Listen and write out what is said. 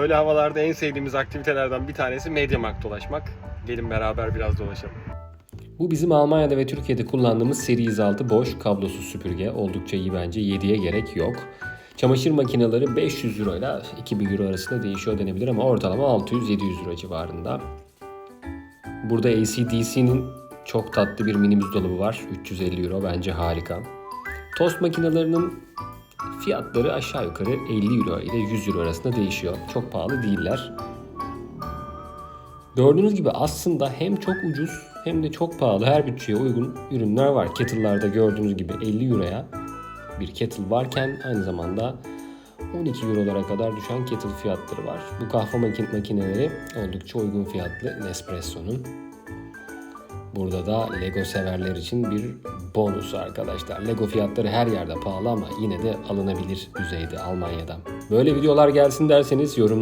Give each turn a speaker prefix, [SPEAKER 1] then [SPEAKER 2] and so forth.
[SPEAKER 1] Böyle havalarda en sevdiğimiz aktivitelerden bir tanesi Mediamarkt dolaşmak. Gelin beraber biraz dolaşalım. Bu bizim Almanya'da ve Türkiye'de kullandığımız Series 6 boş kablosuz süpürge. Oldukça iyi bence. 7'ye gerek yok. Çamaşır makineleri 500 euro ile 2000 euro arasında değişiyor denebilir ama ortalama 600-700 euro civarında. Burada ACDC'nin çok tatlı bir minibüs dolabı var. 350 euro bence harika. Tost makinelerinin fiyatları aşağı yukarı 50 euro ile 100 euro arasında değişiyor. Çok pahalı değiller. Gördüğünüz gibi aslında hem çok ucuz hem de çok pahalı her bütçeye uygun ürünler var. Kettle'larda gördüğünüz gibi 50 euroya bir kettle varken aynı zamanda 12 eurolara kadar düşen kettle fiyatları var. Bu kahve makin- makineleri oldukça uygun fiyatlı Nespresso'nun. Burada da Lego severler için bir bonus arkadaşlar. Lego fiyatları her yerde pahalı ama yine de alınabilir düzeyde Almanya'dan. Böyle videolar gelsin derseniz yorumlara